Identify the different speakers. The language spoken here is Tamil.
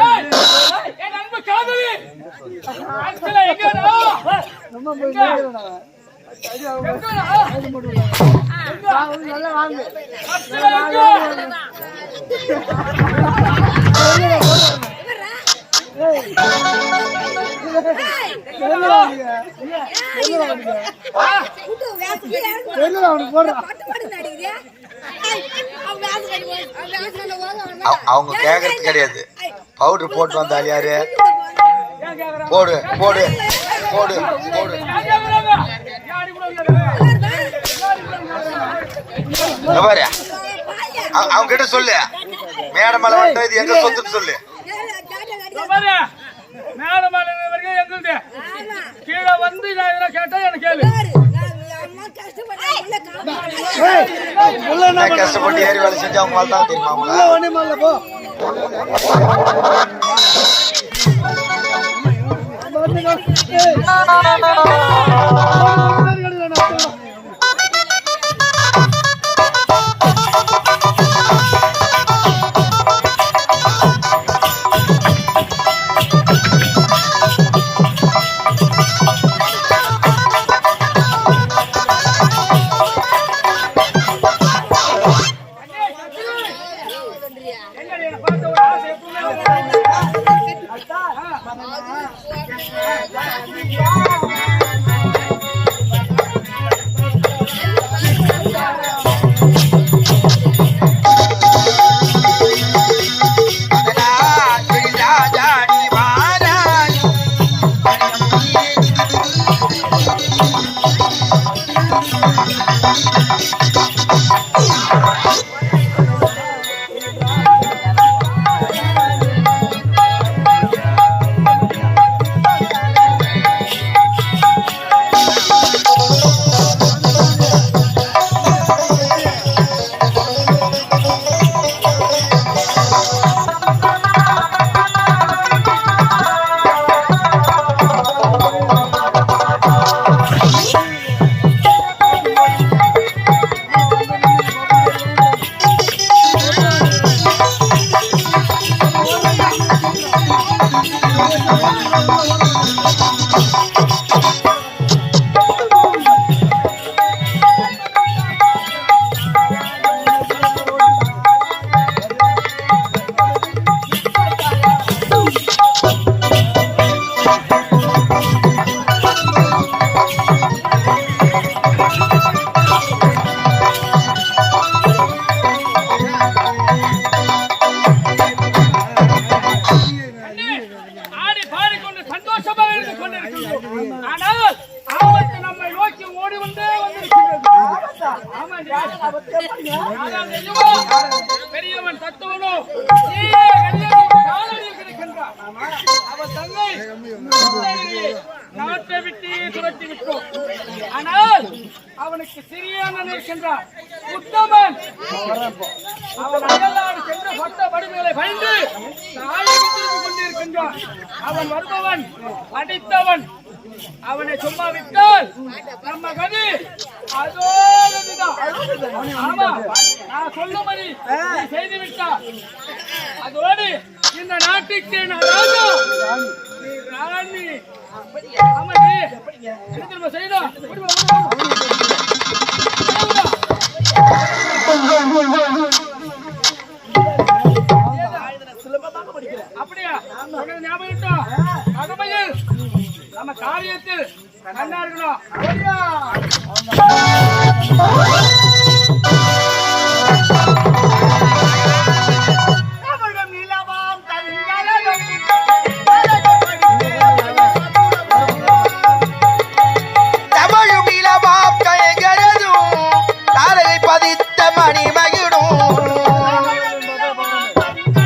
Speaker 1: ஏய்,
Speaker 2: அவ- அவங்க கேக்குறது கிடையாது. பவுடர் போட்டு வந்தால் யாரு? போடு போடு போடு போடு. பாரு. அவங்க கிட்ட சொல்லு. மேடம் மேல வந்து இது எங்க சொத்துன்னு சொல்லு.
Speaker 1: பாரு, மேல வரைக்கும் எங்களுது. கீழே வந்து நான் எதனா கேட்டா எனக்கு கேளு.
Speaker 2: நான் கஷ்டப்பட்டு ஏறி வேலை செஞ்சு அவங்க வாழ் தான் தெரியுமா அவங்கள?
Speaker 1: ஆசை எப்பவுமே ஆடி ஆபத்து நம்மை நோக்கி ஓடி வந்தே வந்திருக்கிறது ஆமாண்டி. ஆனால் நிஜமோ? பெரியவன் தத்துவனோ தீய கலியனின் காலடியில் கிடக்கின்றான். அவன் தன்னை முத்தழகி நாட்டை விட்டு துரத்தி விட்டோம் ஆனால் அவனுக்கு சிறிய அண்ணன் இருக்கின்றான் உத்தமன் அவன் அயல்நாடு சென்று பட்ட வடிவுகளை பயந்து தாயை கொண்டிருக்கின்றான் அவன் வருபவன் படித்தவன் அவனை சும்மா விட்டால் நம்ம கதி அதோ ஆமா நான் சொல்லும்படி நீ செய்து விட்டால் அதோடு இந்த நாட்டுக்கு நான் ராஜா. ராணி. ஆமாடி நம்ம காரியத்தில் நல்லா இருக்கணும்